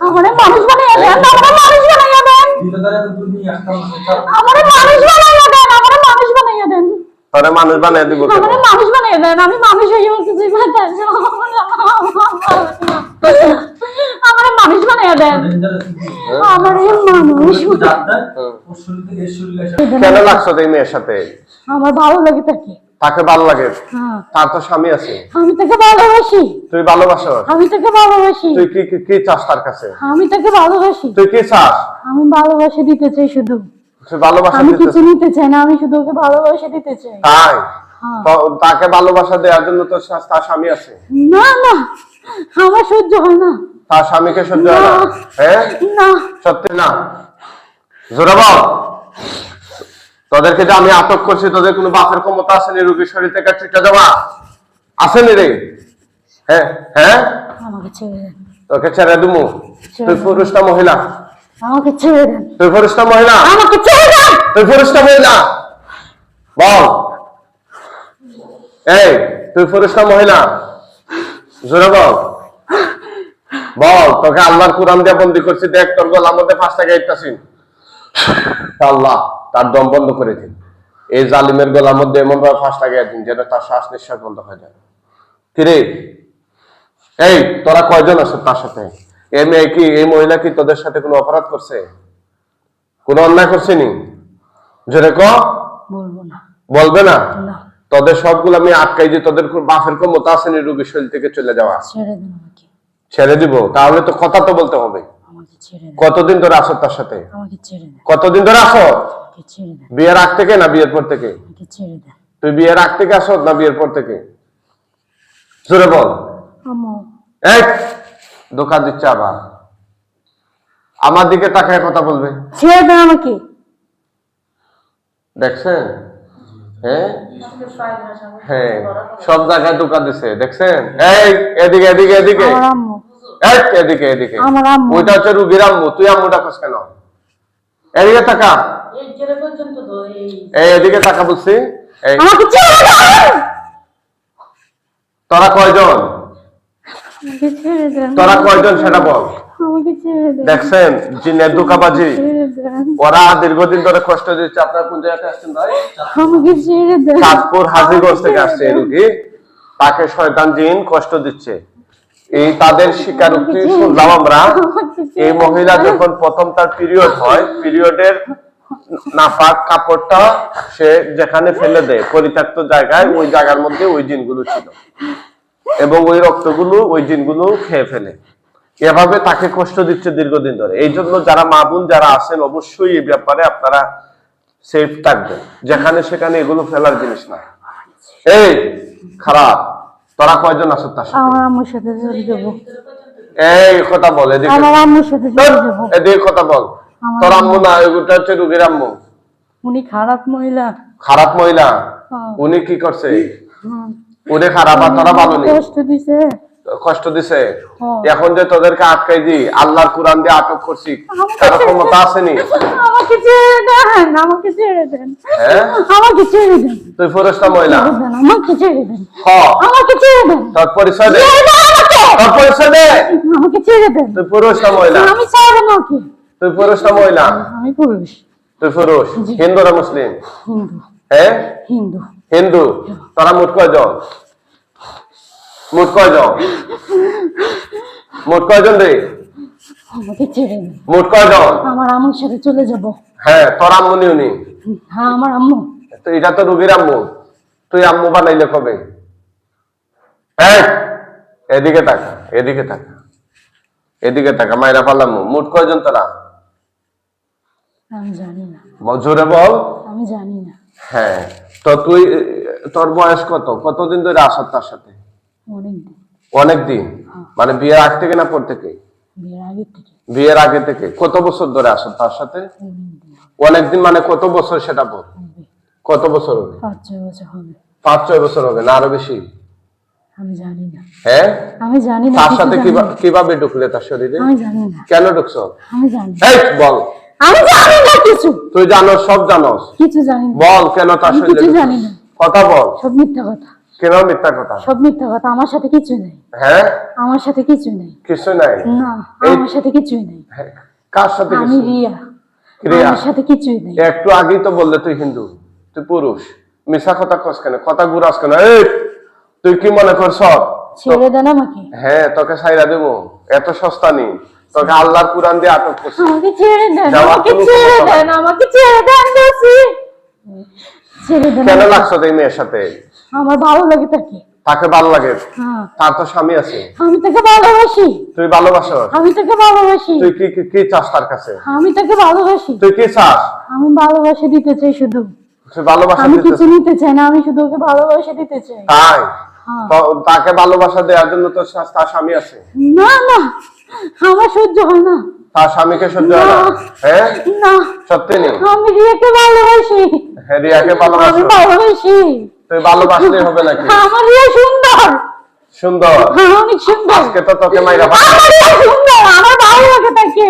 আমারে মানুষ বানাইয়া দেন আমারে মানুষ বানাইয়া দেন। আমারে মানুষ বানাইয়া দেন আমারে মানুষ বানাইয়া দেন। তোরে মানুষ বানিয়ে দিব আমারে মানুষ বানাইয়া দেন আমি মানুষ হয়ে উঠতেছি আমারে মানুষ বানাইয়া দেন। আমারে মানুষ থেকে কেন লাগছো এই মেয়ের সাথে? আমার ভালো লাগে তাকে। তাকে ভালো লাগে। হ্যাঁ। তার তো স্বামী আছে। আমি তাকে ভালোবাসি। তুই ভালোবাসো? আমি তাকে ভালোবাসি। তুই কি কি- চাস তার কাছে? আমি তাকে ভালোবাসি। তুই কি চাস? আমি ভালোবাসা দিতে চাই শুধু। তুই ভালোবাসা আমি কিছু নিতে চাই না আমি শুধু ওকে ভালোবাসা দিতে চাই। তাই? হ্যাঁ। তাকে ভালোবাসা দেওয়ার জন্য তোর সা- তার স্বামী আছে। না না। আমার সহ্য হয় না। তার স্বামীকে সহ্য হয় না? না। হ্যাঁ? না। সত্যি না? জোরে বল। তোদেরকে যে আমি আটক করছি তোদের কোনো বাপের ক্ষমতা আসেনি রুগীর শরীর থেকে ছুটে যাওয়া? আসেনি রে। হ্যাঁ হ্যাঁ আমাকে ছেড়ে দেন। তোকে ছেড়ে দিমু। তুই দাও। পুরুষ না মহিলা। আমাকে ছেড়ে দেন। তুই পুরুষ না মহিলা। আমাকে ছেড়ে দেন! তুই পুরুষ না মহিলা। বল। এই তুই পুরুষ না মহিলা। জোরে বল। বল তোকে আল্লাহর কোরআন দিয়ে বন্দি করছি। দেখ তোর গলার মধ্যে পাঁচটা গাইতাছিন আল্লাহ তার দম বন্ধ করে দিন। এই জালিমের গলার মধ্যে এমন ভাবে ফাঁসটা গায়ে দিন যেন তার শ্বাস নিঃশ্বাস বন্ধ হয়ে যায়। কিরে? এই তোরা কয়জন আছে তার সাথে? এই মেয়ে কি এই মহিলা কি তোদের সাথে কোনো অপরাধ করছে? কোনো অন্যায় করছেনি জোরে ক। বলবে না। না? তোদের সবগুলো আমি আটকাই যে তোদের বাফের বাপের ক্ষমতা আসেনি রুগীর শরীর থেকে চলে যাওয়া। ছেড়ে ছেড়ে দিব তাহলে তো কথা তো বলতে হবে। কতদিন ধরে আসো তার সাথে? কতদিন ধরে আসো? বিয়ের আগ থেকে না বিয়ের পর থেকে? তুই বিয়ের আগ থেকে আসো না বিয়ের পর থেকে? জোরে বল। এক দোকান দিচ্ছে আবার। আমার দিকে তাকায় কথা বলবে। ছেড়ে দেন আমাকে। দেখছেন? হ্যাঁ? হ্যাঁ। সব জায়গায় দোকান দিছে। দেখছেন? এই এদিকে এদিকে এদিকে। এদিকে এদিকে। ওইটা হচ্ছে রুগীর আম্মু। তুই আম্মুটা খোঁজ কেন? এদিকে তাকা এই এদিকে তাকা তোরা কয়জন? তোরা কয়জন সেটা বল। দেখছেন জিনের দোকাবাজি ওরা দীর্ঘদিন ধরে কষ্ট দিচ্ছে। আপনার কোন জায়গাতে আসছেন ভাই? চাঁদপুর হাজিগঞ্জ থেকে আসছে রুগী। তাকে শয়তান জিন কষ্ট দিচ্ছে। এই তাদের স্বীকারোক্তি শুনলাম আমরা। এই মহিলা যখন প্রথম তার পিরিয়ড হয় পিরিয়ডের নাপাক কাপড়টা সে যেখানে ফেলে দেয় পরিত্যক্ত জায়গায় ওই জায়গার মধ্যে ওই জিনগুলো ছিল। এবং ওই রক্তগুলো ওই জিনগুলো খেয়ে ফেলে। এভাবে তাকে কষ্ট দিচ্ছে দীর্ঘদিন ধরে। এই জন্য যারা মা বোন যারা আছেন অবশ্যই এই ব্যাপারে আপনারা সেফ থাকবেন। যেখানে সেখানে এগুলো ফেলার জিনিস না। এই খারাপ। তোরা কয়জন আছো তার সাথে? আমার আম্মুর সাথে চলে যাব এই কথা বল এদিকে। আমার আম্মুর সাথে চলে যাব এদিকে কথা বল। তোর আম্মু না ওটা হচ্ছে রুগীর আম্মু। উনি খারাপ মহিলা। খারাপ মহিলা? হ্যাঁ। উনি কি করছে? হুম। উনি খারাপ আর তোরা ভালো নেই? কষ্ট দিছে। কষ্ট দিছে। হ্যাঁ। এখন যে তোদেরকে আটকাই দি আল্লাহর কোরআন দিয়ে আটক করছি কারও ক্ষমতা আসেনি আমাকে ছেড়ে দেন আমাকে ছেড়ে দেন। হ্যাঁ? আমাকে ছেড়ে দেন। তুই ফেরেশতা মহিলা। আমাকে ছেড়ে দেন। হ আমাকে ছেড়ে দেন। তোর পরিচয় দে। তোর পরিচয় দে। আমাকে ছেড়ে দেন। তুই পুরুষটা মহিলা। আমি ছাড়বো না ওকে। তুই পুরুষটা মহিলা। আমি পুরুষ। তুই পুরুষ। হিন্দু না মুসলিম? হিন্দু। হ্যাঁ? হিন্দু। হিন্দু। তোরা মোট কয়জন? মোট কয়জন? মোট কয়জন রে? আমাকে ছেড়ে মোট কয়জন? আমার আম্মুর সাথে চলে যাব। হ্যাঁ তোর আম্মু নি। হ্যাঁ আমার আম্মু। তো এটা তো রুগীর আম্মু। তুই আম্মু বানাইলে কবে? হ্যাঁ এদিকে তাকা এদিকে তাকা এদিকে তাকা মাইরা পারলাম মোট কয়জন তোরা? আমি জানি না। জোরে বল। আমি জানি না। হ্যাঁ তো তুই তোর বয়স কত? কতদিন ধরে আসর তার সাথে? অনেক দিন মানে বিয়ের আগ থেকে না পর থেকে? বিয়ের আগে থেকে। কত বছর ধরে আসো তার সাথে? অনেক দিন অনেকদিন মানে কত বছর সেটা হবে। কত বছর হবে? পাঁচ ছয় বছর হবে। না আরও বেশি? আমি জানি না। হ্যাঁ? আমি জানি না তার সাথে কীভাবে ঢুকলে তার শরীরে? আমি জানি না। কেন ঢুকছো? আমি জানি এই বল। আমি জানি না কিছু। তুই জানোস সব জানোস। কিছু জানি বল কেন তার শরীরে কিছু জানি না। কথা বল। সব মিথ্যা কথা। মিথ্যা কথা? সব মিথ্যা কথা আমার সাথে কিছু নেই। হ্যাঁ? আমার সাথে কিছু নেই। কিছু নাই? না আমার সাথে কিছুই নেই। হ্যাঁ, কার সাথে আমি রিয়া। আমার সাথে কিছুই নেই। একটু আগেই তো বললে তুই হিন্দু তুই পুরুষ। মিশা কথা কস কেন? কথা ঘুরাস কেন? এই তুই কি মনে করছ? ছেড়ে দেন আমাকে। হ্যাঁ তোকে সাইরা দেবো। এত সস্তা নেই। তোকে আল্লাহর কুরআন দিয়ে আটক করছি। আমাকে ছেড়ে দেন আমাকে ছেড়ে। দেন আমাকে ছেড়ে দেন বলছি। ছেড়ে দেন কেন লাগছো এই মেয়ের সাথে? আমার ভালো লাগে তাকে। তাকে ভালো লাগে? হ্যাঁ। তার তো স্বামী আছে। আমি তাকে ভালোবাসি। তুই ভালোবাসো? আমি তাকে ভালোবাসি। তুই কি কি- চাস তার কাছে? আমি তাকে ভালোবাসি। তুই কি চাস? আমি ভালোবাসা দিতে চাই শুধু। ভালোবাসা আমি কিছু নিতে চাই না আমি শুধু ওকে ভালোবাসা দিতে চাই। তাই? হ্যাঁ। তাকে ভালোবাসা দেওয়ার জন্য তো তার স্বামী আছে? না না। আমার সহ্য হয় না। তার স্বামীকে সহ্য হয় না। হ্যাঁ? না। সত্যি নেই আমি রিয়াকে ভালোবাসি। হ্যাঁ রিয়াকে ভালোবাসো। ভালোবাসি। তুই ভালোবাসলে হবে নাকি? আমার রিয়া সুন্দর। সুন্দর? হ্যাঁ, অনেক সুন্দর। আজকে তো তোকে মাইরা আমার রিয়া সুন্দর আমার ভালো লাগে তাকে।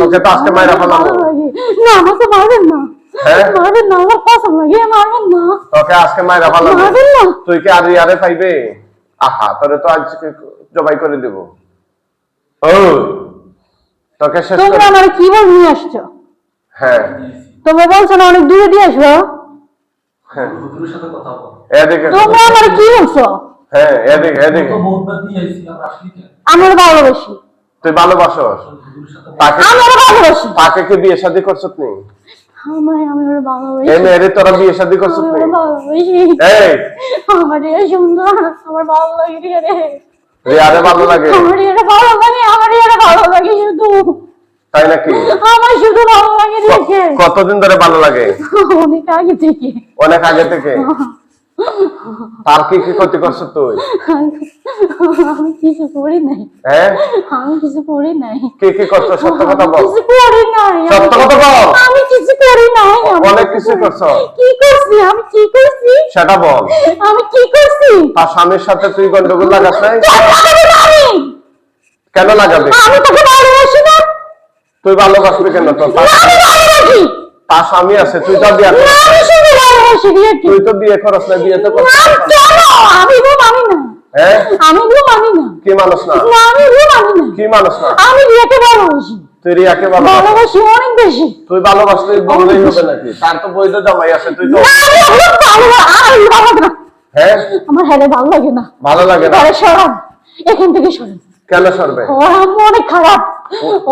তোকে তো আজকে মাইরা আমার ফেলাবো। ভালো লাগে। না মারবেন না। হ্যাঁ? মারবেন না আমার পছন্দ লাগে মারবেন না। তোকে আজকে মাইরা মারবেন না। তুই কি আর পাইবে? আহা তোরে তো আজকে জবাই করে দেব। ও তোকে শেষ তোমরা আমার কি বল নিয়ে আসছো? হ্যাঁ। তোমরা বলছো না অনেক দূরে দিয়ে আসব। হ্যাঁ। সাথে কথা বল। এদিকে তোমরা আমার কি বলছো? হ্যাঁ আমরা ভালোবাসি। তুই তাকে আমার ভালোবাসি। তাকে কি বিয়ে শাদী করছত নি আমার আমি ওর ভালোবাসি। এই মেয়েরে তোরা বিয়ে শাদী করছত আমি ভালোবাসি। এই। আমার সুন্দর আমার ভালো লাগে রে। ভালো লাগে। আমার ভালো লাগে আমার ভালো লাগে শুধু। তাই নাকি? আমার শুধু ভালো লাগে রিয়াকে কতদিন ধরে ভালো লাগে? অনেক আগে থেকে। অনেক আগে থেকে? তার কি কি ক্ষতি করছ তুই? আমি কিছু করি নাই। হ্যাঁ? আমি কিছু করি নাই। কি কি করছ? সত্য কথা বল। কিছু করি নাই। সত্য কথা বল। আমি কিছু করি নাই। অনেক কিছু করছ। কি করছি? আমি কি করছি? সেটা বল। আমি কি করছি? তার স্বামীর সাথে তুই গন্ডগোল লাগাস কেন লাগাবো না আমি লাগাবি? আমি তোকে ভালোবাসি না তুই ভালোবাসবি কেন? তোর না, তার- স্বামী আছে তুই তো বিয়ে তুই তো বিয়ে করস না বিয়ে তো। কেন? আমি গো মানি না। হ্যাঁ? আমি গো মানি না। কি মানুষ না? না আমি গো মানি না। কি মানুষ না? আমি রিয়াকে ভালোবাসি। তুই রিয়াকে ভালোবাসি? অনেক বেশি। তুই ভালোবাসলে বললেই হবে নাকি? তার তো বৈধ জামাই আছে তুই তো ভালো হ্যাঁ? আমার ভালো লাগে না। ভালো লাগে না? সরান। এখান থেকে সরান। কেন সরবে? ওর আম্মু অনেক খারাপ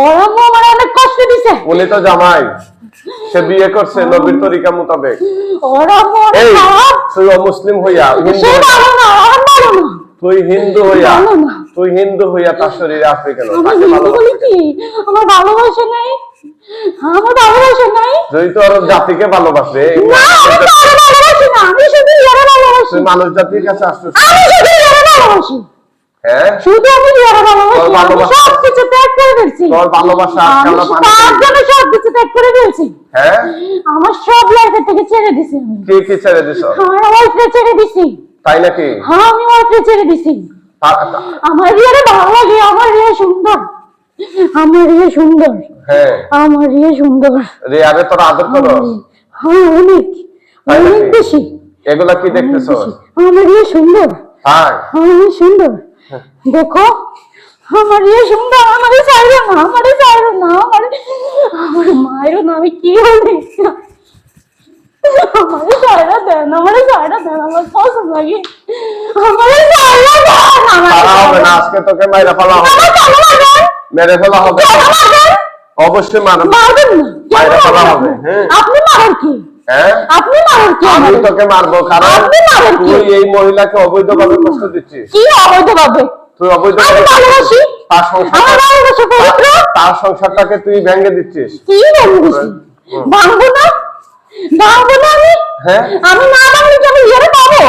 ওর আম্মু আমার অনেক কষ্ট দিছে। উনি তো জামাই। সে বিয়ে করছে নবীর তরিকা মোতাবেক। ওর আম্মু অনেক খারাপ। তুই অমুসলিম হইয়া সে ভালো না আর ভালো না। তুই হিন্দু হইয়া তুই হিন্দু হইয়া তার শরীরে আসবে কেন তাকে হিন্দু কি? আমার ভালোবাসা নাই। আমার ভালোবাসা নাই। তুই তো ওর জাতিকে ভালোবাসে। না আমি তো আর ভালোবাসি না। আমি শুধু ইয়ারা ভালোবাসি। তুই মানুষ জাতির কাছে আসছিস আমি শুধু ইয়ারা ভালোবাসি। হ্যাঁ? শুধু আমি ইয়ারা ভালোবাসি তোর আমি ভালোবাসা- সব কিছু ত্যাগ করে ফেলছি। তোর ভালোবাসা আমি আজকাল পানি তার জন্য সব কিছু ত্যাগ করে ফেলছি। হ্যাঁ? আমার সব লাইফের থেকে ছেড়ে দিছি আমি। কি কি ছেড়ে দিছ? আমার ওয়াইফরে ছেড়ে দিছি। তাই নাকি? হ্যাঁ আমি ওয়াইফরে ছেড়ে দিছি। তা- তা- আমার রিয়ারে ভালো লাগে আমার রিয়া সুন্দর। আমার রিয়া সুন্দর। হ্যাঁ। আমার রিয়া সুন্দর। রিয়ারে তোর আদর করো হ্যাঁ অনেক। অনেক বেশি। এগুলা কি দেখতেছ আমার রিয়া সুন্দর। আমার সুন্দর। দেখো আমার ইয়ে সুন্দর আমার চাইরো না আমার চাইরো না আমার আমার মায়েরও না আমি কি বলি আমার চাইরা দেন আমার চাইরা দেন আমার পছন্দ লাগে আমার চাইরা দেন আমার তারা হবে না আজকে তোকে মাইরা ফেলা হবে আমার চাইরা দেন মেরে ফেলা হবে কেন মারবেন? অবশ্যই মারব মারবেন না কেন মাইরা ফেলা মারবেন হবে, আপনি? হ্যাঁ। আপনি মারেন কি হ্যাঁ আপনি মারেন কি আমি? তোকে মারবো কারণ আপনি মারেন কি? তুই এই মহিলাকে অবৈধভাবে কষ্ট দিচ্ছিস। কি অবৈধ ভাবে তুই অবৈধ আমি ভালোবাসি। তার সংসার তার সংসারটাকে তুই ভেঙে দিচ্ছিস। কি ভালোবাসি ভাঙবো না? ভাঙবো না আমি? হ্যাঁ। আমি না ভাঙলে আমি পাবো?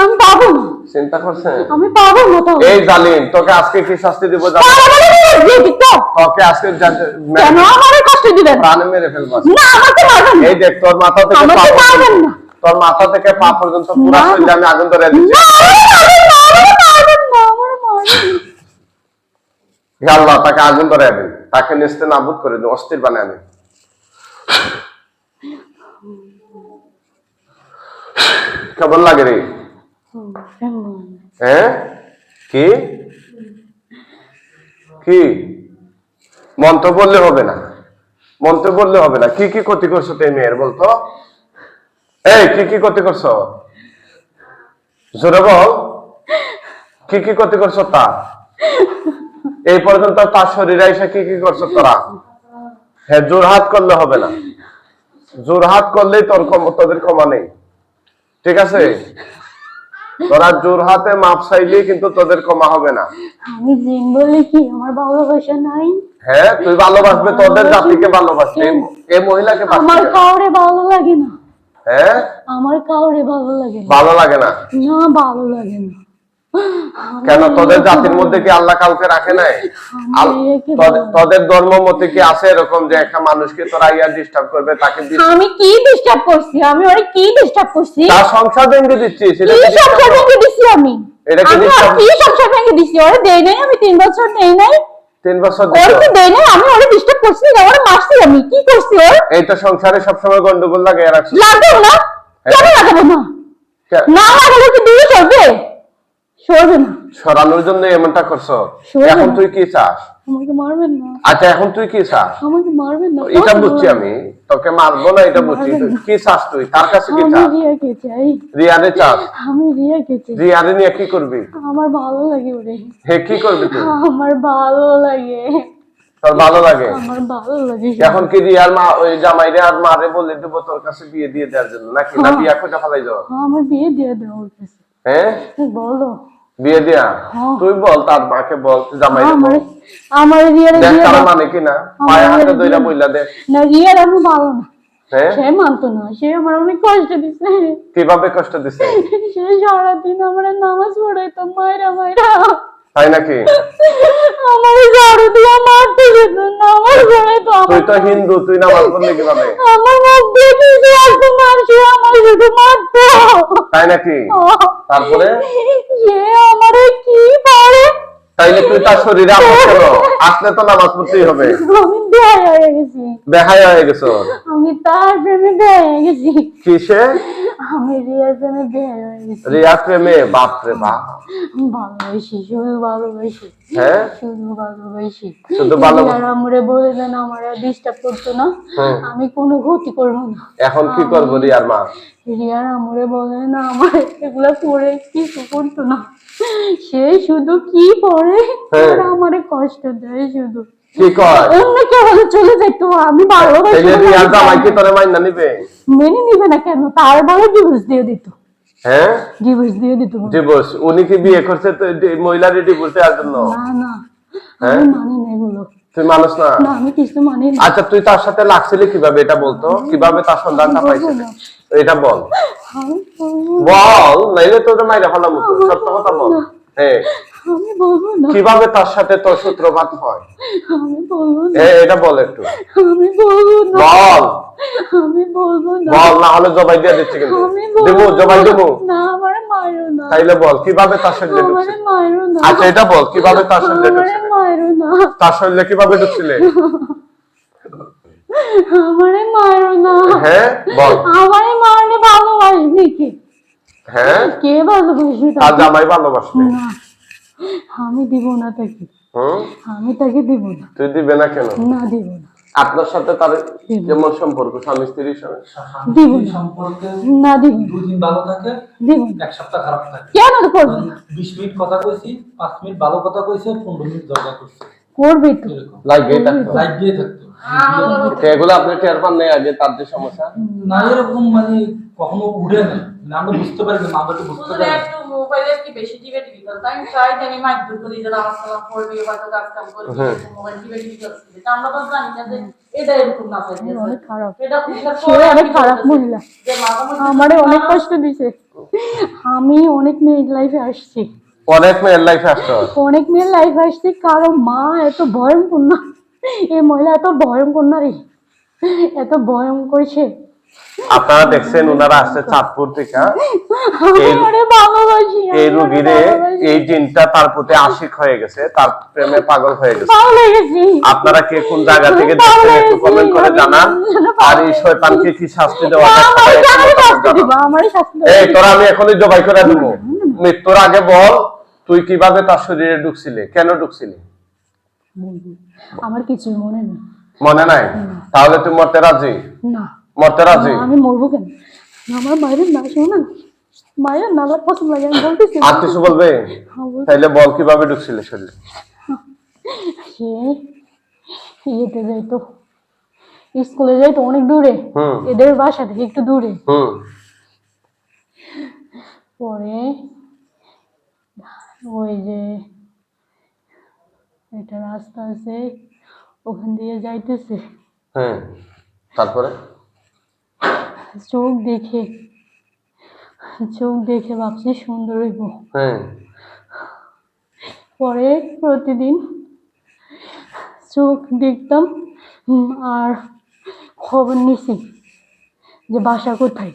আমি পাবো না। চিন্তা করছেন? আমি পাবো না তো এই জালিম তোকে আজকে কি শাস্তি দিব জানো? তোকে আজকে কেন আমারে কষ্ট দিবেন? প্রাণে মেরে ফেলব না আমাকে মারবেন এই দেখ তোর মাথা থেকে আমাকে মারবেন না। তোর মাথা থেকে পা পর্যন্ত পুরো। শরীরে আমি আগুন ধরে দিচ্ছি। না না আল্লাহ তাকে আগুন ধরে দিন। তাকে নেস্তে নাবুদ করে দিন অস্থির বানায় আমি কেমন লাগে রে? হ্যাঁ কি? কি? মন্ত্র বললে হবে না। মন্ত্র বললে হবে না। কি কি ক্ষতি করছ তুই মেয়ের, বলতো? এই, কি কি ক্ষতি করছ? জোরে বল। কি কি ক্ষতি করছ তা? এই পর্যন্ত তার শরীরে এসে কি কি করছ তোরা? হ্যাঁ জোর হাত করলে হবে না। জোর হাত করলেই তোর তোদের ক্ষমা নেই। ঠিক আছে? তোরা জোর হাতে মাপ চাইলে কিন্তু তোদের ক্ষমা হবে না। আমি জিন বলে কি আমার ভালোবাসা নাই? হ্যাঁ তুই ভালোবাসবে তোদের জাতিকে ভালোবাসবে এই- মহিলাকে আমার কাউরে ভালো লাগে না। হ্যাঁ? আমার কাউরে ভালো লাগে না। ভালো লাগে না? না ভালো লাগে না। কেন তোদের জাতির মধ্যে কি আল্লাহ কাউকে রাখে নাই? তোদের- ধর্ম মতে কি আছে এরকম যে একটা মানুষকে তোরা ইয়া ডিস্টার্ব করবে তাকে আমি কি ডিস্টার্ব করছি? আমি ওরে কি ডিস্টার্ব করছি? তার সংসার ভেঙে দিচ্ছি সেটা কি সংসার ভেঙে দিছি আমি? এটা কি সংসার ভেঙে দিছি? ওরে দেই নাই আমি তিন বছর নেই নাই। তিন বছর দেই নাই আমি ওরে ডিস্টার্ব করছি না ওরে মারছি আমি। কি করছি ওর? এই তো সংসারে সবসময় গন্ডগোল লাগে রাখছি। লাগাবো না। কেন লাগাবো না? না লাগালে কি দূরে সরবে সরবে না। সরানোর জন্য এমনটা করছ? এখন তুই কি চাস? আমাকে মারবেন না। আচ্ছা এখন তুই কি চাস? আমাকে মারবেন না। এটা বুঝছি আমি। তোকে মারবো না এটা বুঝছি। কি চাস তুই? তার কাছে কি চাস? চাই। রিয়ারে চাস? আমি চাই। রিয়ারে নিয়ে কি করবি? আমার ভালো লাগে ওরে। হে কি করবি তুই? আমার ভালো লাগে। তোর ভালো লাগে? আমার ভালো লাগে। এখন কি রিয়ার মা ওই জামাইরে আর মারে বলে দেবো তোর কাছে বিয়ে দিয়ে দেওয়ার জন্য নাকি? না বিয়া খোঁজা ফেলাই যাও হ্যাঁ, আমার বিয়ে দিয়ে দাও ওর কাছে। হ্যাঁ? বলো। বিয়ে দিয়া? হ্যাঁ। তুই বল তার মাকে বল জামাই আমার আমার রিয়ার বিয়ে তারা তার মানে কি না? পায়ে হাতে দইরা বইলা দে। না রিয়ার আমি ভালো না। সে মানতো না সে আমার অনেক কষ্ট দিছে। কীভাবে কষ্ট দিছে? সে সারাদিন আমার নামাজ পড়াইতো মায়েরা মায়েরা তাই নাকি? আমার ঝাড়ু দিয়ে মারতে যেত নামাজ পড়াইতো তুই তো হিন্দু তুই নামাজ পড়লি কীভাবে? আমার মুখ দিয়ে আসতো না আমার শুধু মারতো। তাই নাকি? তারপরে? সে আমারে কি পারে? তাইলে তুই তার শরীরে আসলে কেন আসলে তো নামাজ পড়তেই হবে। আমি বেহায় হয়ে গেছি। বেহায়া হয়ে গেছো। আমি তার প্রেমে বেহায় হয়ে গেছি। কিসে? আমি রিয়ার প্রেমে বেহায় হয়ে গেছি প্রেমে বাপ। রে বাপ ভালোবাসি শুধু ভালোবাসি হ্যাঁ? শুধু ভালোবাসি। শুধু ভালোবাসি। আমরে বলে দেন আমার ডিস্টার্ব করতো না। আমি কোনো ক্ষতি করব না। এখন কি করব রিয়ার মা? রিয়ার আমরে বলে না আমার এগুলা পরে কিছু করতো না। সে শুধু কি পরে হ্যাঁ। আর আমারে কষ্ট দেয় শুধু। কর অন্য কেউ হলে চলে যেত আমি ভালোবাসি এই যে না, রিয়ার আমি জামাই কি তোরে মাইনা নিবে? মেনে নিবে না কেন? তার বলে ডিভোর্স দিয়ে দিত। হ্যাঁ? ডিভোর্স দিয়ে দিত ডিভোর্স উনি কি বিয়ে করছে তো ডিভোর্স দেওয়ার জন্য? না না। হ্যাঁ? আমি মানি না এগুলো। তুই মানুষ না? না আমি কিছু মানি না। আচ্ছা তুই তার সাথে লাগছিলি কীভাবে? এটা বলতো। কীভাবে তার সন্ধানটা পাইছিলি? এটা বল। বল নাইলে তোর মাইরা ফেলাম সত্য কথা বল। হ্যাঁ। আমি বলব না। কীভাবে তার সাথে তোর সূত্রপাত হয়? আমি বলব না। এটা বল একটু। আমি বলব না। বল। আমি বলব না। বল না হলে জবাই দিয়ে দিচ্ছি কিন্তু। দেবো জবাই দেবো। না আমার মারো না। তাইলে বল কীভাবে তার শরীরে আমারে ঢুকছে মারো না। আচ্ছা এটা বল কীভাবে তার মারো না। তার শরীরে কীভাবে ঢুকছিলে? আমারে মারো না। হ্যাঁ বল। আমারে মারলে ভালোবাসবি কে? হ্যাঁ? কে ভালোবাসবে তার? জামাই ভালোবাসবে। না। আমি দিব না তাকে। আমি তাকে দিব না। তুই দিবে না কেন? না দিব না। আপনার সাথে তার যেমন সম্পর্ক? স্বামী স্ত্রীর সাথে দিব না। সম্পর্কে না দিব না। দুদিন ভালো থাকে দিব না। এক সপ্তাহ খারাপ থাকে। কেন তো করব? না? বিশ মিনিট কথা কইছি 5 মিনিট ভালো কথা কইছে পনেরো মিনিট দরজা করছে করবে তো। লাইভ লাগবে থাকতো। লাইট দিয়ে থাকতো। এগুলো আপনি টের পান নাই আগে তার যে সমস্যা? না এরকম মানে কখনো উঠে নাই। মানে আমরা বুঝতে পারি না আমাকে বুঝতে পারি একটু মোবাইলে কি বেশি টিভি টিভি করতো আমি প্রায় জানি মাইক দূর করি যে নামাজ কালাম পড়বি হয়তো কাজ কাম করবি হ্যাঁ। মোবাইল টিভি টিভি করছি তা আমরা তো জানি না যে এটা এরকম না সে অনেক খারাপ। এটা অনেক খারাপ মহিলা। আমারে অনেক কষ্ট দিছে। আমি অনেক মেয়ের লাইফে আসছি। অনেক মেয়ের লাইফে আসতো অনেক মেয়ের লাইফে আসছি কারও মা এত ভয়ঙ্কর না। এই মহিলা এত ভয়ঙ্কর না রে এত ভয়ঙ্কর সে। আপনারা দেখছেন ওনারা আসছে চাঁদপুর থেকে এই- ভালোবাসি এই আমি রুগীরে এই জিনটা তার প্রতি আশিক হয়ে গেছে তার প্রেমে পাগল হয়ে গেছে। পাগল হয়ে গেছি আপনারা কে কোন জায়গা থেকে দেখছেন একটু কমেন্ট করে জানান। আর এই শয়তানকে কি শাস্তি দেওয়া যায় আমারে সবাই একটু আমারে শাস্তি দিবা। এই তোরা আমি এখনই জবাই করে দেবো। মৃত্যুর আগে বল তুই কীভাবে তার শরীরে ঢুকছিলি? কেন ঢুকছিলি? আমার কিছুই মনে নেই। মনে নাই? তাহলে তুই মরতে রাজি? না। মরতে রাজি? আমি মরবো কেন? আমার বাইরের না শোনেন মায়ের নালা পছন্দ লাগে আমি বলতেছি। আর কিছু বলবে? হ্যাঁ, বল। তাইলে বল কীভাবে ঢুকছিলি শরীরে? ইয়েতে যাইতো। স্কুলে যাইতো অনেক দূরে। এদের বাসা থেকে একটু দূরে। পরে ওই যে একটা রাস্তা আছে ওখান দিয়ে যাইতেছে। হ্যাঁ তারপরে? চোখ দেখে চোখ দেখে ভাবছি সুন্দর হইব। হ্যাঁ। পরে প্রতিদিন চোখ দেখতাম আর খবর নিছি যে বাসা কোথায়।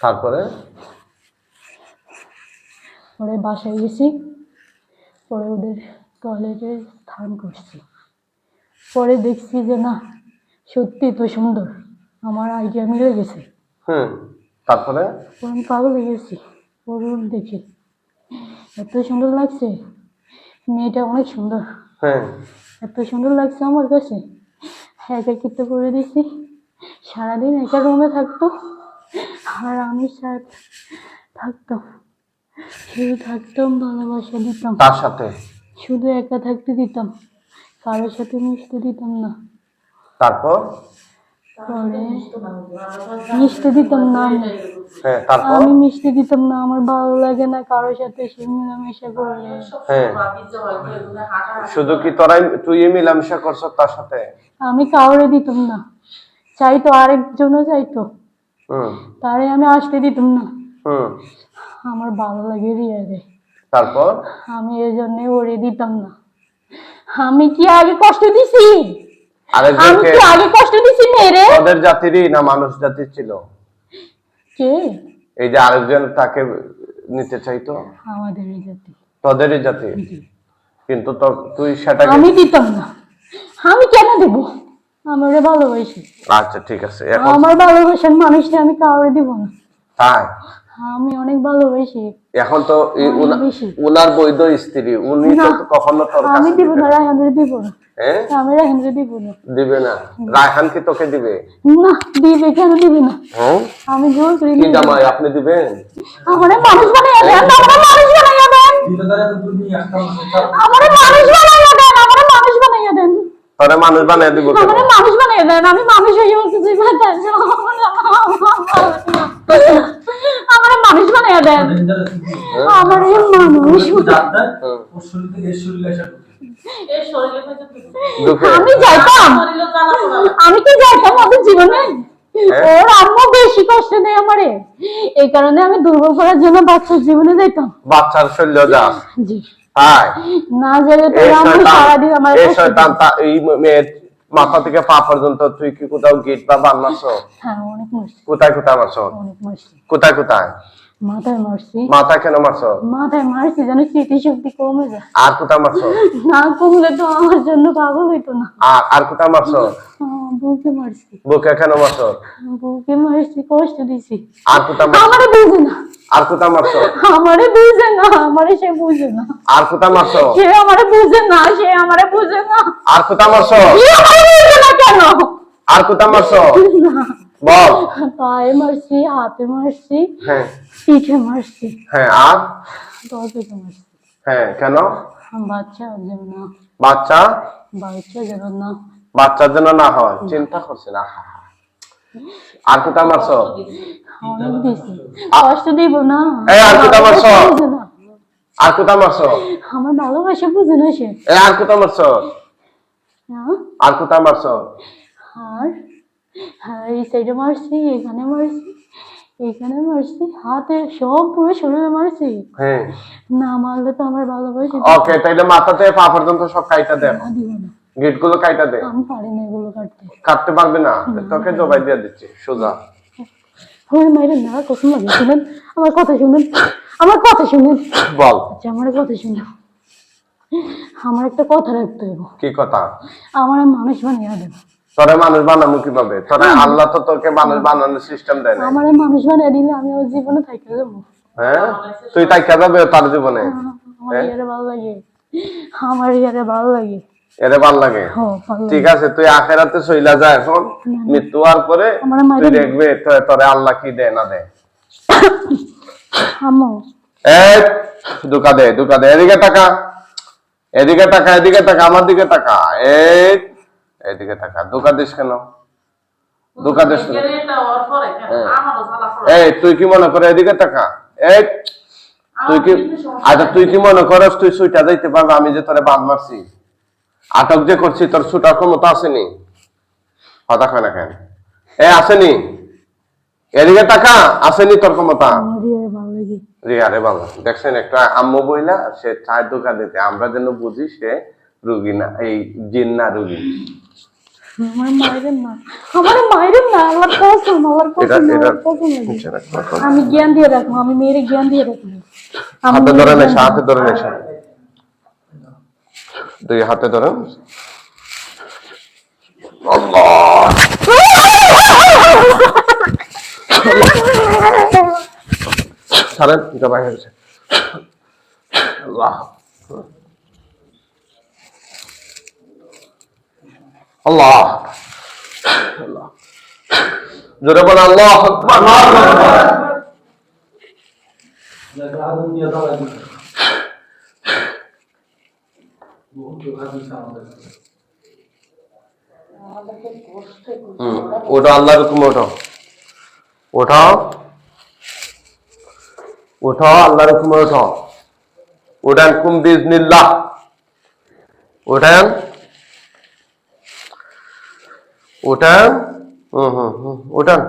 তারপরে? পরে বাসায় গেছি পরে ওদের টয়লেটে স্নান করছি। পরে দেখছি যে না সত্যি তো সুন্দর। আমার আইডিয়া মিলে গেছে। হুম তারপরে? পাগল হয়ে গেছি। ওর দেখে। এত সুন্দর লাগছে। মেয়েটা অনেক সুন্দর। হ্যাঁ। এত সুন্দর লাগছে আমার কাছে। একাকিত্ব করে দিছি? সারাদিন একা রুমে থাকতো আর আমি থাকতাম। শুধু থাকতাম ভালোবাসা দিতাম। তার সাথে? শুধু একা থাকতে দিতাম। কারোর সাথে মিশতে দিতাম না। তারপর? পরে মিশতে দিতাম না আমি। হ্যাঁ তারপর? আমি মিশতে দিতাম না আমার ভালো লাগে না কারোর সাথে সে মেলামেশা করলে। হ্যাঁ। শুধু কি তোরাই তুই মিলামিশা করছ তার সাথে? আমি কাউরে দিতাম না। চাইতো আরেকজনও চাইতো। তারে আমি আসতে দিতাম না। আমার ভালো লাগে রিয়ারে। তারপর? আমি এই জন্য ওরে দিতাম না। আমি কি আগে কষ্ট দিছি? আমি কি আগে কষ্ট দিছি মেরে? ওদের জাতিরই না মানুষ জাতির ছিল? কে? এই যে আরেকজন তাকে নিতে চাইতো? আমাদের জাতি। তোদেরই জাতি? কিন্তু তো তুই সেটাকে আমি দিতাম না। আমি কেন দেব? আমি ওরে ভালোবাসি। আচ্ছা ঠিক আছে। এখন আমার ভালোবাসার মানুষটা আমি কাউরে দিব না। তাই? আমি অনেক ভালোবাসি। এখন তো বৈধ স্ত্রী উনি তো কখনো তোর আমি দিব না। দিব না। হ্যাঁ আমি দিব না। দিবে না। রায়হান কি তোকে দিবে? না দিবে কেন দিবে না? হ্যাঁ আমি জোর করি কি জামাই আপনি দিবেন? আমারে মানুষ বানাইয়া দেন আমারে মানুষ বানাইয়া দেন। আমারে মানুষ বানাইয়া দেন আমারে মানুষ বানাইয়া দেন। তোরে মানুষ দিব আমারে মানুষ বানাইয়া দেন আমি মানুষ হয়ে বলতেছি আমারে মানুষ মানুষ ঢুকে। এই ঢুকে আমি যাইতাম। আমি কি যাইতাম ওদের জীবনে। হ্যাঁ। ওর আম্মু বেশি কষ্ট দেয় আমারে। এই কারণে আমি দুর্বল করার জন্য বাচ্চার জীবনে যাইতাম। বাচ্চার শৈল্য যা। জি। না গেলে তো সারাদিন আমার এই শয়তান তা- এই মেয়ের মাথা থেকে পা পর্যন্ত তুই কি কোথাও গিট বা বান হ্যাঁ মারছি কোথায় কোথায় মারছ? কোথায় কোথায়? মাথায় মারছি। মাথা কেন মারছ? মাথায় মারছি যেন স্মৃতি শক্তি কমে যায়। আর কোথায় মারছ? না কমলে তো আমার জন্য পাগল হইতো না। আর মারছ? মারছি। বুকে কেন মারছ? কষ্ট দিছি। আর আমারে বুঝে না। আর মারছ? আমারে বুঝে না আমারে সে বুঝে না। আর কোথায় মারছ? সে আমারে বুঝে না সে আমারে বুঝে না। আর কোথায় মারছ? সে আমারে বুঝে না কেন? আর কোথায় মারছ? না। বল। পায়ে মারছি হাতে মারছি হ্যাঁ। পিঠে মারছি। হ্যাঁ আর? দরজাকে মারছি। হ্যাঁ কেন? বাচ্চা যেন না। বাচ্চা? বাচ্চা যেন না। বাচ্চার জন্য না হয় চিন্তা করছে না। আর কোথায় মারছ কষ্ট দিব না। এই, আর কোথায় মারছো? আর কোথায় মারছ আমার ভালোবাসা বুঝে না সে। এ আর কোথায় মারছ হ্যাঁ? আর কোথায় মারছ আর? হ্যাঁ এই সাইডে মারছি এখানে মারছি এখানে মারছি হাতে সব পুরো শরীরে মারছি। হ্যাঁ। না মারলে তো আমার ভালোবাসি ওকে তাইলে মাথা থেকে পা পর্যন্ত সব কাইটা দে না গিটগুলো কাইটা দে। আমি পারি না এগুলো কাটতে। কাটতে পারবে না? তোকে জবাই দিয়ে দিচ্ছি সোজা। আমার মায়ের না কখন লাগে শুনেন? আমার কথা শুনেন? আমার কথা শুনেন? বল। আচ্ছা আমার কথা শুনেন। আমার একটা কথা রাখতে হবে কি কথা? আমার মানুষ বানিয়ে দেন তোরে মানুষ বানানো কীভাবে? তোরে আল্লাহ তো তোকে মানুষ বানানোর সিস্টেম দেয় না আমার মানুষ দিলে আমি ওর জীবনে যাব। হ্যাঁ? তুই যাবে তার জীবনে? আমার ভালো লাগে। আমার ইয়ারে ভালো লাগে। এরে ভালো লাগে? ঠিক আছে তুই আখেরাতে সইলা যা এখন। মৃত্যু হওয়ার পরে তুই দেখবে তোরে আল্লাহ কি দেয় না দেয়। এই দুকা দে দুকা দে। এদিকে টাকা এদিকে টাকা এদিকে টাকা আমার দিকে টাকা এই এদিকে টাকা দুকা দিস কেন? দুকা দিস কেন? এটা ওর পরে কেন আমারও জ্বালা পড়ে এই, তুই কি মনে করে এদিকে টাকা তুই কি আচ্ছা তুই কি মনে করস তুই সুইটা যাইতে পারবে? আমি যে তোরে বাদ মারছি। আটক যে করছি, তোর সুটার ক্ষমতা আসেনি। কথা না কেন? এ, আসেনি? এদিকে টাকা আসেনি তোর ক্ষমতা? আমার ইয়ারে ভালো লাগে রিয়া রে বাবা। দেখছেন, একটা আম্মু বইলা, সে চায় দোকান দিতে। আমরা যেন বুঝি সে রুগী না, এই জিন না রুগী। আমার মায়ের না আমার মায়ের না আল্লাহর কসম এটা আমি জ্ঞান দিয়ে রাখব আমি মেয়ের জ্ঞান দিয়ে রাখব। হাতে ধরে নেশা হাতে ধরে নেশা দুই হাতে আল্লাহ! ছাড়েন জবাই হয়েছে। আল্লাহ! আল্লাহ। জোরে বলে আল্লাহ। ওটা আল্লাহর হুকুম ওঠো ওঠাও ওঠাও আল্লাহর হুকুমে ওঠো ওঠান কুম বিজনিল্লাহ। ওঠান ওঠান হুম হুম হুম ওঠান